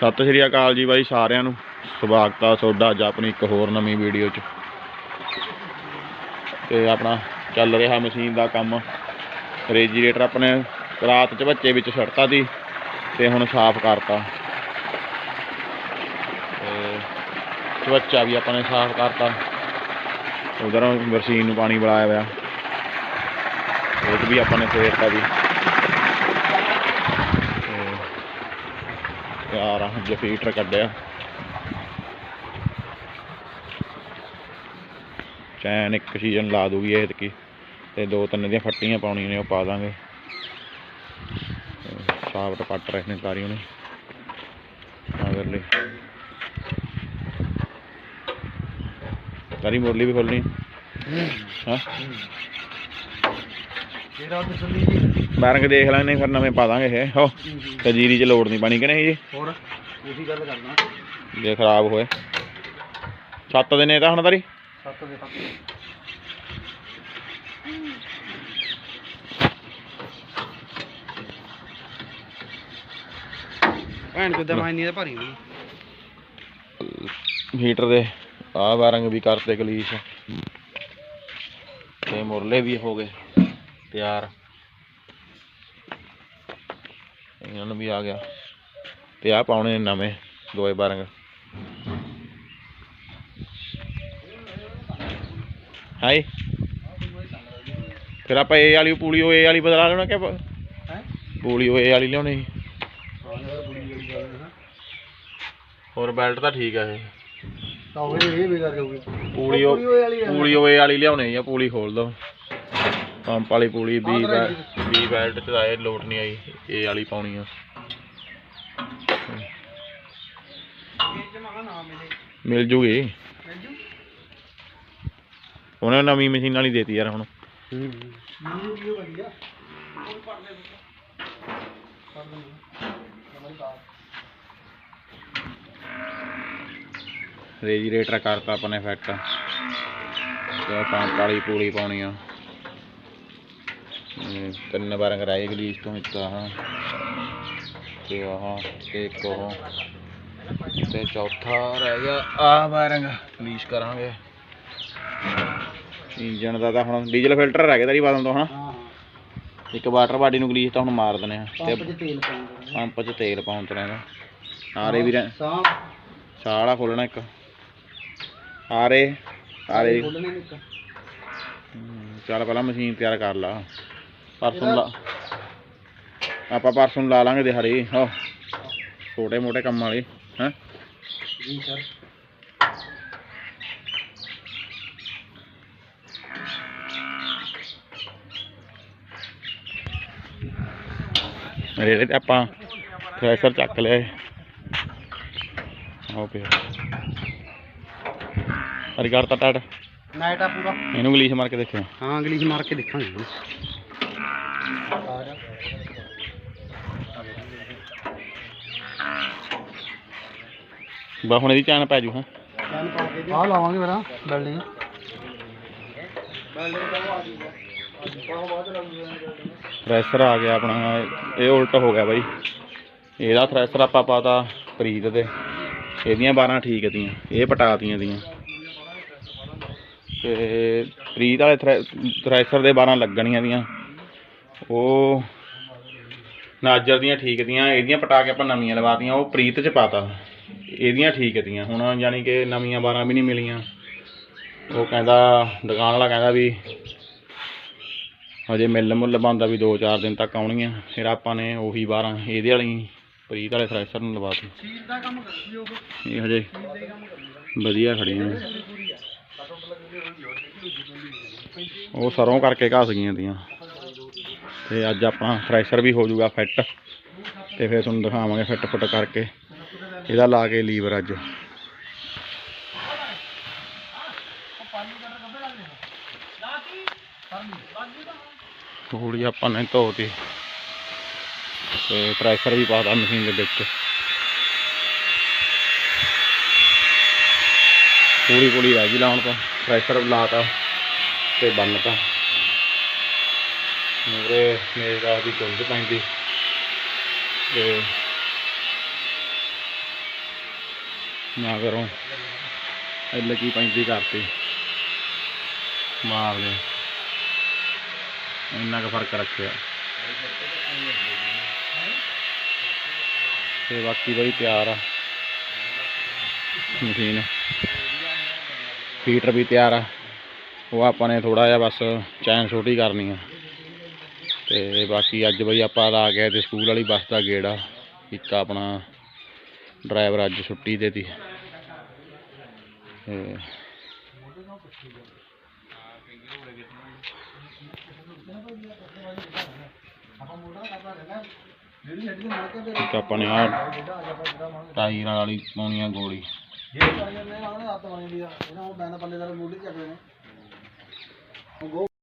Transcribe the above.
ਸਤਿ ਸ਼੍ਰੀ ਅਕਾਲ ਜੀ ਬਾਈ ਸਾਰਿਆਂ ਨੂੰ। ਸਵਾਗਤ ਆ ਤੁਹਾਡਾ ਅੱਜ ਆਪਣੀ ਇੱਕ ਹੋਰ ਨਵੀਂ ਵੀਡੀਓ 'ਚ। ਤੇ ਆਪਣਾ ਚੱਲ ਰਿਹਾ ਮਸ਼ੀਨ ਦਾ ਕੰਮ। ਰੇਜੀਰੇਟਰ ਆਪਣੇ ਰਾਤ 'ਚ ਬੱਚੇ ਵਿੱਚ ਛੱਡਤਾ ਦੀ ਤੇ ਹੁਣ ਸਾਫ਼ ਕਰਤਾ। ਤੇ ਬੱਚਾ ਵੀ ਆਪਾਂ ਨੇ ਸਾਫ਼ ਕਰਤਾ। ਉਧਰੋਂ ਮਸ਼ੀਨ ਨੂੰ ਪਾਣੀ ਬੁਲਾਇਆ ਹੋਇਆ। ਉਹ ਵੀ ਆਪਾਂ ਨੇ ਫੇਰਤਾ ਵੀ 12 10 ਲੀਟਰ ਕੱਢਿਆ। ਚੈਨ ਇੱਕ ਸੀਜ਼ਨ ਲਾ ਦੂਗੀ ਇਹ ਤਕੀ ਤੇ ਦੋ ਤਿੰਨ ਦੀਆਂ ਫੱਟੀਆਂ ਪਾਉਣੀਆਂ ਨੇ ਉਹ ਪਾ ਦਾਂਗੇ। ਸਾਫਟ ਪੱਟ ਰਹੇ ਨੇ ਸਾਰੀ ਉਹਨੇ ਅਗਰਲੀ ਸਾਰੀ ਮੁਰਲੀ ਵੀ ਖੋਲਣੀ। ਹਾਂ। ਜਿਹੜਾ ਤਸੱਲੀ ਜੀ। ਬਾਰੰਗ ਦੇਖ ਲੈਣੇ ਫਿਰ ਨਵੇਂ ਪਾ ਦਾਂਗੇ ਇਹ। ਹੋ ਤੇ ਜੀਰੀ 'ਚ ਲੋੜ ਨਹੀਂ ਪਾਣੀ ਕਿ ਨਹੀਂ ਜੀ? ਹੋਰ ਉਹੀ ਗੱਲ ਕਰਨਾ ਜੇ ਖਰਾਬ ਹੋਏ। ਛੱਤ ਦੇ ਨੇ ਤਾਂ ਹੁਣ ਤਾਰੀ? ਸੱਤ ਦੇ ਤੱਕ। ਭੈਣ ਚੋਦ ਮੈਂ ਨਹੀਂ ਭਰੀ ਹੀਟਰ ਦੇ ਆਹ ਬਾਰੰਗ ਵੀ ਕਰਤੇ ਗਲੀਚ ਤੇ ਮੁਰਲੇ ਵੀ ਹੋ ਗਏ। ਤਿਆਰ। ਇਹਨਾਂ ਨੂੰ ਵੀ ਆ ਗਿਆ। ਤੇ ਆ ਪਾਉਣੇ ਨੇ ਨਵੇਂ ਦੋਏ ਬਾਰੰਗ। ਹਾਈ ਫਿਰ ਆਪਾਂ ਇਹ ਵਾਲੀ ਪੂਲੀ ਉਹ ਇਹ ਵਾਲੀ ਬਦਲਾ ਲੈਣਾ ਕਿ ਹੈ? ਪੂਲੀ ਉਹ ਇਹ ਵਾਲੀ ਲਿਆਉਣੀ ਹੋਰ ਬੈਲਟ ਤਾਂ ਠੀਕ ਆ ਇਹ। ਤਾਂ ਉਹ ਪੂਲੀ ਉਹ ਪੂਲੀ ਇਹ ਵਾਲੀ ਲਿਆਉਣੀ ਆ ਪੂਲੀ ਖੋਲ ਦੋ। ਪੰਪ ਵਾਲੀ ਪੂਲੀ ਵੀ ਆਹ ਤਾਂ ਵੀ ਬੈਲਟ ਚ ਆਏ ਲੋਟ ਨਹੀਂ ਆਈ। ਇਹ ਵਾਲੀ ਪਾਉਣੀ ਆ। ਮਿਲ ਜੂਗੀ। ਉਹਨੇ ਨਵੀਂ ਮਸ਼ੀਨ ਵਾਲੀ ਦੇਤੀ ਯਾਰ ਹੁਣ। ਰੇਜੀਰੇਟਰ ਕਰਤਾ ਆਪਣੇ ਫੈਕਟ ਤੇ ਪੰਪ ਵਾਲੀ ਪੂਲੀ ਪਾਉਣੀ ਆ। ਤਿੰਨ ਵਾਰ ਕਰਾਏ ਗਲੀਸ ਤੋਂ ਇੱਕ ਆਹ। ਤੇ ਆਹ ਤੇ ਇੱਕ ਉਹ। ਤੇ ਚੌਥਾ ਰਹਿ ਗਿਆ ਆਹ ਵਾਰੰਗ। ਗਲੀਸ ਕਰਾਂਗੇ। ਇੰਜਨ ਦਾ ਤਾਂ ਹੁਣ ਡੀਜ਼ਲ ਫਿਲਟਰ ਰਹਿ ਗਿਆ ਤੇਰੀ ਬਦਲ ਤੋਂ ਹਨਾ? ਇੱਕ ਵਾਟਰ ਬਾਡੀ ਨੂੰ ਗਲੀਸ ਤਾਂ ਹੁਣ ਮਾਰ ਦਨੇ ਆ। ਤੇ ਪੰਪ 'ਚ ਤੇਲ ਪਾਉਂਦੇ ਪੰਪ 'ਚ ਤੇਲ ਪਾਉਣ ਤੇ ਰਹਿੰਦਾ ਆਰੇ ਵੀ ਸਾਲਾ ਖੋਲਣਾ ਇੱਕ। ਆਰੇ ਆਰੇ। ਚੱਲ ਪਹਿਲਾਂ ਮਸ਼ੀਨ ਤਿਆਰ ਕਰ ਲਾ। ਪਰਸੋਂ ਲਾ ਆਪਾਂ ਪਰਸੋਂ ਲਾ ਲਾਂਗੇ ਦਿਹਾੜੀ ਹੋ ਛੋਟੇ ਮੋਟੇ ਕੰਮ ਵਾਲੇ ਹੈ? ਜੀ ਸਰ ਰੇੜੇ ਤੇ ਆਪਾਂ ਥ੍ਰੈਸ਼ਰ ਚੱਕ ਲਿਆ ਆਓ ਪਿਆ। ਹਰੀ ਕਰਤਾ ਟਾਟ ਨਾਈਟ ਆ ਪੂਰਾ। ਇਹਨੂੰ ਗਲੀਸ਼ ਮਾਰ ਕੇ ਦੇਖਿਓ। ਹਾਂ ਅਗਲੀ ਚ ਮਾਰ ਕੇ ਦੇਖਾਂਗੇ। ਬਾ ਹੁਣ ਇਹਦੀ ਚੈਨ ਪੈ ਜੂ ਹਾਂ। ਆ ਲਾਵਾਂਗੇ ਮੇਰਾ ਬਿਲਡਿੰਗ। ਥ੍ਰੈਸ਼ਰ ਆ ਗਿਆ ਆਪਣਾ ਇਹ ਉਲਟ ਹੋ ਗਿਆ ਬਾਈ। ਇਹਦਾ ਥ੍ਰੈਸ਼ਰ ਆਪਾਂ ਪਾਤਾ ਪ੍ਰੀਤ ਦੇ। ਇਹਦੀਆਂ 12 ਠੀਕ ਦੀਆਂ ਇਹ ਪਟਾਤੀਆਂ ਦੀਆਂ। ਤੇ ਪ੍ਰੀਤ ਵਾਲੇ ਥ੍ਰੈ- ਥ੍ਰੈਸ਼ਰ ਦੇ 12 ਲੱਗਣੀਆਂ ਦੀਆਂ। ਉਹ ਨਾਜਰ ਦੀਆਂ ਠੀਕ ਦੀਆਂ ਇਹਦੀਆਂ ਪਟਾ ਕੇ ਆਪਾਂ ਨਵੀਆਂ ਲਵਾਤੀਆਂ ਉਹ ਪ੍ਰੀਤ ਚ ਪਾਤਾ। ਇਹਦੀਆਂ ਠੀਕ ਦੀਆਂ ਹੁਣ ਯਾਨੀ ਕਿ ਨਵੀਆਂ 12 ਵੀ ਨਹੀਂ ਮਿਲੀਆਂ। ਉਹ ਕਹਿੰਦਾ ਦੁਕਾਨ ਵਾਲਾ ਕਹਿੰਦਾ ਵੀ ਹਜੇ ਮਿਲ ਮੁੱਲ ਬੰਦਾ ਵੀ 2-4 ਦਿਨ ਤੱਕ ਆਉਣਗੀਆਂ। ਫਿਰ ਆਪਾਂ ਨੇ ਉਹੀ 12 ਇਹਦੇ ਵਾਲੀ ਪ੍ਰੀਤ ਵਾਲੇ ਥ੍ਰੈਸ਼ਰ ਨੂੰ ਲਵਾਤੀ। ਇਹ ਹਜੇ ਵਧੀਆ ਖੜੀਆਂ ਉਹ ਸਰੋਂ ਕਰਕੇ ਘਸ ਗਈਆਂ ਦੀਆਂ ਤੇ ਅੱਜ ਆਪਣਾ ਫਰੈਸ਼ਰ ਵੀ ਹੋ ਜਾਊਗਾ ਫਿੱਟ ਤੇ ਫਿਰ ਤੁਹਾਨੂੰ ਦਿਖਾਵਾਂਗੇ ਫਿੱਟ ਫੁੱਟ ਕਰਕੇ। ਇਹਦਾ ਲਾ ਕੇ ਲੀਵਰ ਅੱਜ। ਥੋੜੀ ਆਪਾਂ ਨੇ ਧੋਤੀ। ਤੇ ਪ੍ਰੈਸ਼ਰ ਵੀ ਪਾਤਾ ਮਸ਼ੀਨ ਦੇ ਵਿੱਚ। ਪੂਰੀ ਪੂਰੀ ਰਹਿ ਗਈ ਲਾਉਣ ਤੋਂ। ਪ੍ਰੈਸ਼ਰ ਲਾਤਾ ਤੇ ਬੰਨਤਾ ਮੇਰੇ ਮੇਰੇ ਦਾ ਵੀ ਚੁੰਝ ਪੈਂਦੀ। ਤੇ ਨਾ ਕਰੋ ਐਲ ਕੀ ਪੈਂਦੀ ਕਰਤੀ। ਮਾਰ ਦੇ ਇੰਨਾ ਕੁ ਫ਼ਰਕ ਰੱਖਿਆ। ਤੇ ਬਾਕੀ ਬਈ ਤਿਆਰ ਆ। ਮਸ਼ੀਨ। ਹੀਟਰ ਵੀ ਤਿਆਰ ਆ। ਉਹ ਆਪਾਂ ਨੇ ਥੋੜਾ ਜਿਹਾ ਬਸ ਚੈਨ ਛੋਟੀ ਕਰਨੀ ਆ। ਤੇ ਬਾਕੀ ਅੱਜ ਬਈ ਆਪਾਂ ਆ ਗਏ ਤੇ ਸਕੂਲ ਵਾਲੀ ਬੱਸ ਦਾ ਗੇੜਾ ਇੱਕ ਆਪਣਾ ਡਰਾਈਵਰ ਅੱਜ ਛੁੱਟੀ ਦੇ ਤੀ। ਆਪਾਂ ਨੇ ਆ ਜਿਹੜਾ ਵਾਲੀ ਪਾਉਣੀ ਆ ਗੋਲੀ। ਜੇ ਪਾਣੀ ਨੇ ਆਉਣਾ ਹੱਥ ਮਾਰੀ ਦੀ ਇਹਨਾਂ ਉਹ ਬੈਨ ਪੱਲੇ ਦਾ ਮੂਲੀ ਚੱਕਦੇ ਨੇ। ਉਹ